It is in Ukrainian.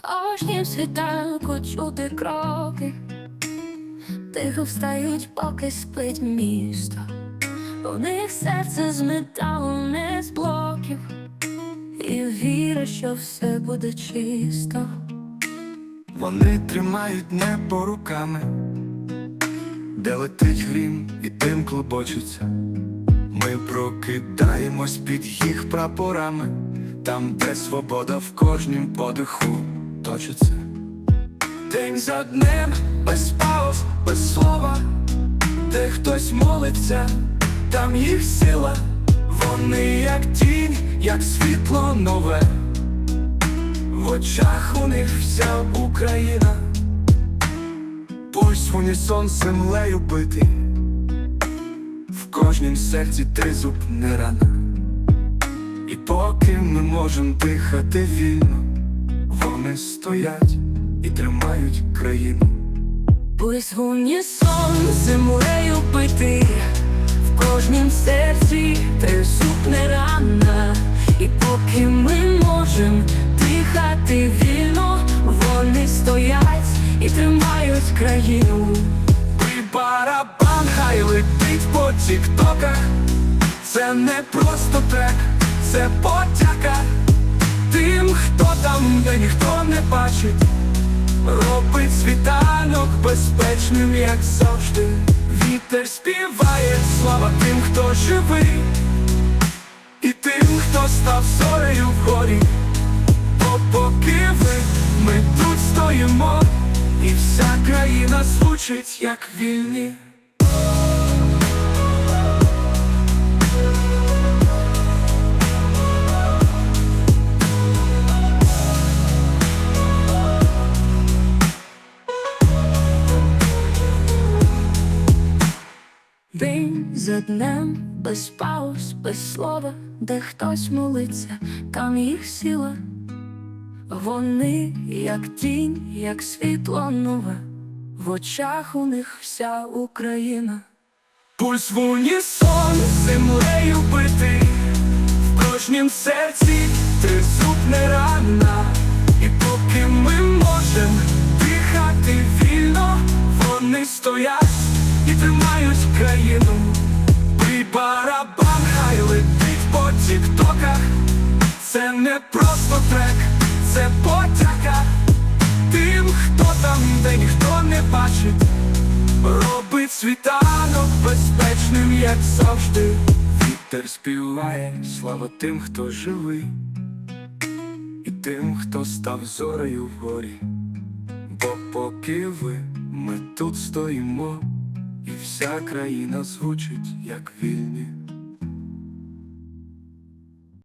Кожнім світанку чути кроки, тихо встають, поки спить місто. У них серце з металу, не з блоків, і віра, що все буде чисто. Вони тримають небо руками, де летить грім і дим клубочиться. Ми прокидаємось під їх прапорами, там, де свобода в кожнім подиху точиться. День за днем, без пауз, без слова, де хтось молиться, там їх сила, вони як тінь, як світло нове. В очах у них вся Україна, пульс унісон землею битий, в кожнім серці тризуб не рана. І поки ми можемо дихати вільно, вони стоять і тримають країну. Пусть унісон з землею бити, в кожнім серці тризуб не рана. І поки ми можем дихати вільно, вони стоять і тримають країну. І барабан хай летить по тіктоках Це не просто трек, це потяка Тим, хто там, де ніхто бачить Робить світанок безпечним, як завжди. Вітер співає, слава тим, хто живий І тим, хто став зорею вгорі. Бо поки ви, ми тут стоїмо І вся країна звучить, як вільні День за днем, без пауз, без слова, де хтось молиться, там їх сила. Вони, як тінь, як світло нове, в очах у них вся Україна. Пульс в унісон землею битий В кожнім серці тризуб не рана тримають країну. І барабан хай летить по тіктоках. Це не просто трек, це потяка Тим, хто там, де ніхто не бачить Робить світанок безпечним, як завжди. Вітер співає, слава тим, хто живий, і тим, хто став зорею вгорі. Бо поки ви, ми тут стоїмо, вся країна звучить, як вільні.